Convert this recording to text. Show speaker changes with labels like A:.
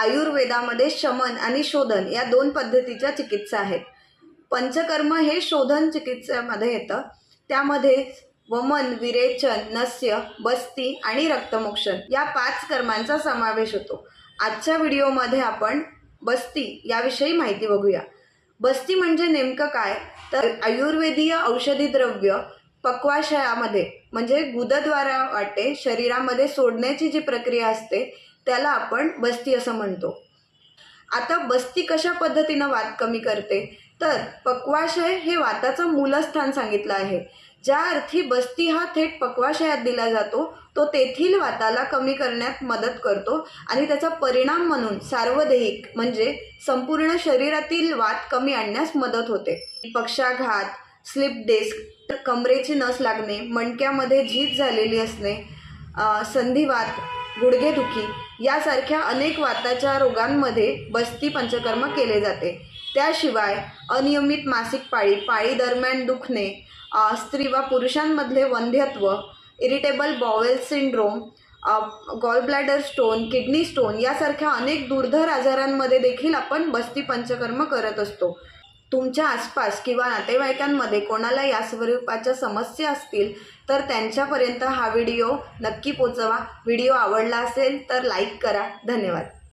A: आयुर्वेदामध्ये शमन आणि शोधन या दोन पद्धतीच्या चिकित्सा आहेत. पंचकर्म हे शोधन चिकित्सेमध्ये येतं. त्यामध्ये वमन विरेचन नस्य बस्ती आणि रक्तमोक्षण या पाच कर्मांचा समावेश होतो. आजच्या व्हिडिओमध्ये आपण बस्ती याविषयी माहिती बघूया. बस्ती म्हणजे नेमकं काय? तर आयुर्वेदीय औषधी द्रव्य पक्वाशयामध्ये म्हणजे गुदद्वारा वाटे शरीरामध्ये सोडण्याची जी प्रक्रिया असते त्याला आपण बस्ती असं म्हणतो. आता बस्ती कशा पद्धतीनं वात कमी करते? तर पक्वाशय हे वाताचं मूलस्थान सांगितलं आहे. ज्या अर्थी बस्ती हा थेट पक्वाशयात दिला जातो तो तेथील वाताला कमी करण्यात मदत करतो आणि त्याचा परिणाम म्हणून सार्वदेहिक म्हणजे संपूर्ण शरीरातील वात कमी आणण्यास मदत होते. पक्षाघात स्लिप डिस्क कमरेची नस लागणे मणक्यामध्ये झीज झालेली असणे संधिवात गुडघेदुखी यासारख्या अनेक वाताच्या रोगांमध्ये बस्ती पंचकर्म केले जाते. त्याशिवाय अनियमित मासिक पाळी पाळी दरम्यान दुखणे स्त्री वा पुरुषांमधले वंध्यत्व irritable bowel syndrome gall bladder stone kidney stone यासारख्या अनेक दुर्धर आजारांमध्ये देखील आपण बस्ती पंचकर्म करत असतो. तुमच्या आसपास किंवा नातेवाईकांमध्ये कोणाला या स्वरूपाच्या समस्या असतील तर त्यांच्यापर्यंत हा व्हिडिओ नक्की पोचवा. व्हिडिओ आवडला असेल तर लाईक करा. धन्यवाद.